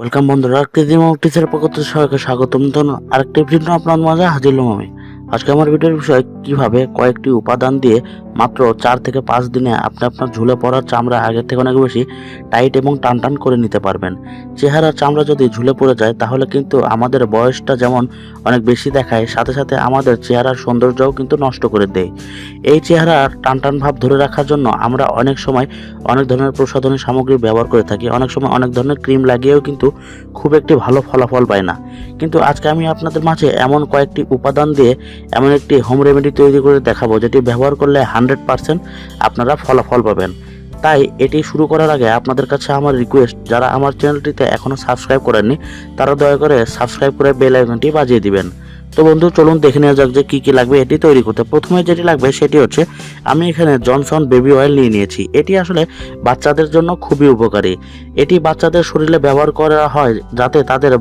Welcome বন্ধুরা কৃত্রিম teacher পক্ষ সবাইকে স্বাগতম। জানানো আরেকটি ভিডিও আপনার মাঝে হাজির হলাম আমি। আজকে আমার ভিডিওর বিষয় কীভাবে কয়েকটি উপাদান দিয়ে মাত্র চার থেকে পাঁচ দিনে আপনি আপনার ঝুলে পড়ার চামড়া আগের থেকে অনেক বেশি টাইট এবং টান টান করে নিতে পারবেন। চেহারার চামড়া যদি ঝুলে পড়ে যায়, তাহলে কিন্তু আমাদের বয়সটা যেমন অনেক বেশি দেখায়, সাথে সাথে আমাদের চেহারার সৌন্দর্যও কিন্তু নষ্ট করে দেয়। এই চেহারার টান টান ভাব ধরে রাখার জন্য আমরা অনেক সময় অনেক ধরনের প্রসাধনী সামগ্রী ব্যবহার করে থাকি। অনেক সময় অনেক ধরনের ক্রিম লাগিয়েও কিন্তু খুব একটি ভালো ফলাফল পায় না। কিন্তু আজকে আমি আপনাদের মাঝে এমন কয়েকটি উপাদান দিয়ে এমন একটি হোম রেমেডি তৈরি করে দেখাবো, যেটি ব্যবহার করলে হান্ড্রেড পারসেন্ট আপনারা ফলাফল পাবেন। তাই এটি শুরু করার আগে আপনাদের কাছে আমার রিকোয়েস্ট যারা আমার চ্যানেলটিতে এখনও সাবস্ক্রাইব করেননি, তারা দয়া করে সাবস্ক্রাইব করে বেল আইকনটি বাজিয়ে দিবেন। তো বন্ধু, চলুন দেখে নেওয়া যাক যে কী কী লাগবে এটি তৈরি করতে। প্রথমে যেটি লাগবে সেটি হচ্ছে, আমি এখানে জনসন বেবি অয়েল নিয়ে নিয়েছি। এটি আসলে বাচ্চাদের জন্য খুবই উপকারী। এটি বাচ্চাদের শরীরে ব্যবহার করা হয় যাতে তাদের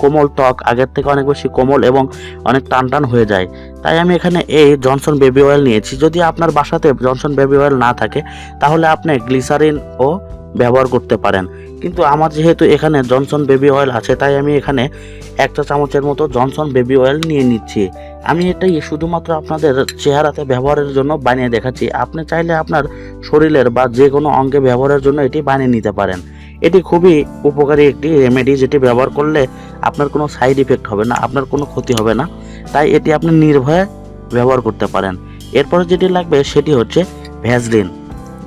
কোমল ত্বক, আগের থেকে অনেক বেশি কোমল এবং অনেক টান টান হয়ে যায়। তাই আমি এখানে এই জনসন বেবি অয়েল নিয়েছি। যদি আপনার বাসাতে জনসন বেবি অয়েল না থাকে, তাহলে আপনি গ্লিসারিন ও ব্যবহার করতে পারেন। কিন্তু আমার যেহেতু এখানে জনসন বেবি অয়েল আছে, তাই আমি এখানে একটা চামচের মতো জনসন বেবি অয়েল নিয়ে নিচ্ছি। আমি এটাই শুধুমাত্র আপনাদের চেহারাতে ব্যবহারের জন্য বানিয়ে দেখাচ্ছি। আপনি চাইলে আপনার শরীরের বা যে কোনো অঙ্গে ব্যবহারের জন্য এটি বানিয়ে নিতে পারেন। এটি খুবই উপকারী একটি রেমেডি যেটি ব্যবহার করলে আপনার কোনো সাইড ইফেক্ট হবে না, আপনার কোনো ক্ষতি হবে না। তাই এটি আপনি নির্ভয়ে ব্যবহার করতে পারেন। এরপরে যেটি লাগবে সেটি হচ্ছে ভ্যাজলিন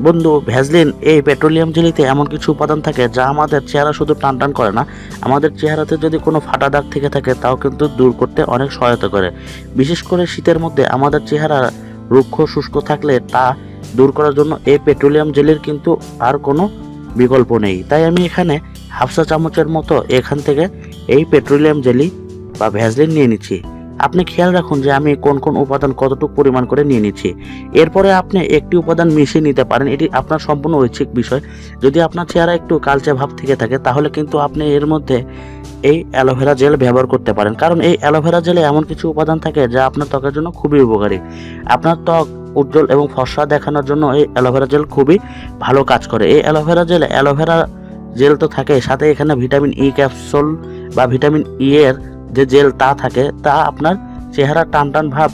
বন্ধু ভ্যাজলিন এই পেট্রোলিয়াম জেলিতে এমন কিছু উপাদান থাকে যা আমাদের চেহারা শুধু টান টান করে না, আমাদের চেহারাতে যদি কোনো ফাটা দাগ থেকে থাকে তাও কিন্তু দূর করতে অনেক সহায়তা করে। বিশেষ করে শীতের মধ্যে আমাদের চেহারা রুক্ষ শুষ্ক থাকলে তা দূর করার জন্য এই পেট্রোলিয়াম জেলির কিন্তু আর কোনো বিকল্প নেই। তাই আমি এখানে হাফসা চামচের মতো এখান থেকে এই পেট্রোলিয়াম জেলি বা ভ্যাজলিন নিয়ে নিচ্ছি। আপনি খেয়াল রাখুন যে আমি কোন কোন উপাদান কতটুকু পরিমাণ করে নিয়ে নিচ্ছি। এরপরে আপনি একটি উপাদান মিশিয়ে নিতে পারেন। এটি আপনার সম্পূর্ণ ঐচ্ছিক বিষয়। যদি আপনার চেহারা একটু কালচে ভাব থেকে থাকে, তাহলে কিন্তু আপনি এর মধ্যে এই অ্যালোভেরা জেল ব্যবহার করতে পারেন। কারণ এই অ্যালোভেরা জেলে এমন কিছু উপাদান থাকে যা আপনার ত্বকের জন্য খুবই উপকারী। আপনার ত্বক উজ্জ্বল এবং ফর্সা দেখানোর জন্য এই অ্যালোভেরা জেল খুবই ভালো কাজ করে। এই অ্যালোভেরা জেল অ্যালোভেরা জেল তো থাকে, সাথে এখানে ভিটামিন ই ক্যাপসুল বা ভিটামিন ই এর যে জেল তা থাকে, তা আপনার চেহারা টান টান ভাব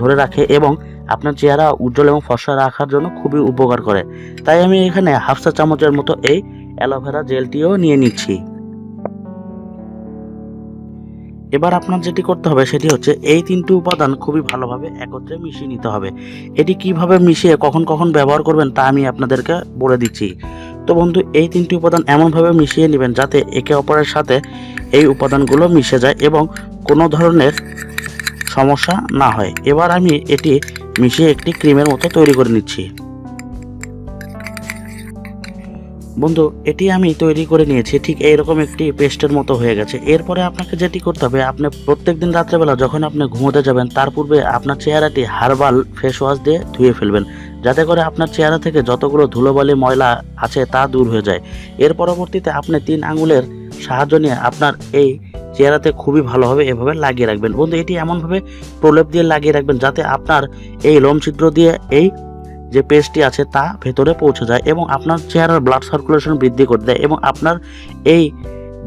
ধরে রাখে এবং আপনার চেহারা উজ্জ্বল এবং ফর্সা রাখার জন্য খুবই উপকার করে। তাই আমি এখানে হাফ চা চামচের মতো এই অ্যালোভেরা জেলটিও নিয়ে নিচ্ছি। এবার আপনার যেটি করতে হবে সেটি হচ্ছে এই তিনটি উপাদান খুবই ভালোভাবে একত্রে মিশিয়ে নিতে হবে। এটি কীভাবে মিশিয়ে কখন কখন ব্যবহার করবেন তা আমি আপনাদেরকে বলে দিচ্ছি। তো বন্ধু, এই তিনটি উপাদান এমনভাবে মিশিয়ে নেবেন যাতে একে অপরের সাথে এই উপাদানগুলো মিশে যায় এবং কোনো ধরনের সমস্যা না হয়। এবার আমি এটি মিশিয়ে একটি ক্রিমের মতো তৈরি করে নিচ্ছি। বন্ধু, এটি আমি তৈরি করে নিয়েছি, ঠিক এইরকম একটি পেস্টের মতো হয়ে গেছে। এরপরে আপনাকে যেটি করতে হবে, আপনি প্রত্যেক দিন রাত্রেবেলা যখন আপনি ঘুমোতে যাবেন, তার পূর্বে আপনার চেহারাটি হার্বাল ফেস ওয়াশ দিয়ে ধুয়ে ফেলবেন। যাতে করে আপনার চেহারা থেকে যতগুলো ধুলোবালি ময়লা আছে, তা দূর হয়ে যায়। এর পরবর্তীতে আপনি তিন আঙুলের সাহায্য নিয়ে আপনার এই চেহারাতে খুবই ভালোভাবে এভাবে লাগিয়ে রাখবেন। বন্ধু, এটি এমনভাবে প্রলেপ দিয়ে লাগিয়ে রাখবেন, যাতে আপনার এই লোম ছিদ্র দিয়ে এই যে পেস্টটি আছে তা ভেতরে পৌঁছে যায় এবং আপনার চেহারার ব্লাড সার্কুলেশন বৃদ্ধি করে দেয় এবং আপনার এই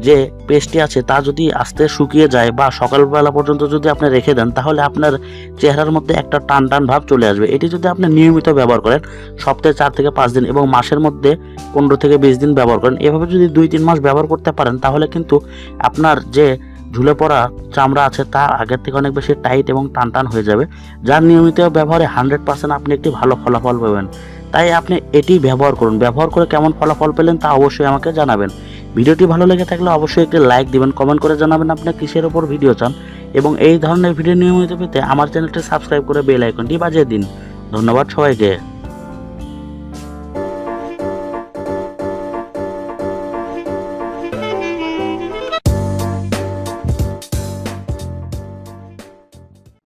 যে পেস্টটি আছে তা যদি আস্তে শুকিয়ে যায় বা সকালবেলা পর্যন্ত যদি আপনি রেখে দেন, তাহলে আপনার চেহারার মধ্যে একটা টান টান ভাব চলে আসবে। এটি যদি আপনি নিয়মিত ব্যবহার করেন, সপ্তাহে চার থেকে পাঁচ দিন এবং মাসের মধ্যে পনেরো থেকে বিশ দিন ব্যবহার করেন, এভাবে যদি দুই তিন মাস ব্যবহার করতে পারেন, তাহলে কিন্তু আপনার যে ঝুলে পড়া চামড়া আছে, তা আগের থেকে অনেক বেশি টাইট এবং টান টান হয়ে যাবে, যার নিয়মিত ব্যবহারে হান্ড্রেড পার্সেন্ট আপনি একটি ভালো ফলাফল পাবেন। তাই আপনি এটি ব্যবহার করুন। ব্যবহার করে কেমন ফলাফল পেলেন তা অবশ্যই আমাকে জানাবেন। ভিডিওটি ভালো লেগে থাকলে অবশ্যই একটি লাইক দিবেন কমেন্ট করে জানাবেন আপনি কিসের ওপর ভিডিও চান এবং এই ধরনের ভিডিও নিয়মিত পেতে আমার চ্যানেলটি সাবস্ক্রাইব করে বেল আইকনটি বাজিয়ে দিন। ধন্যবাদ সবাইকে।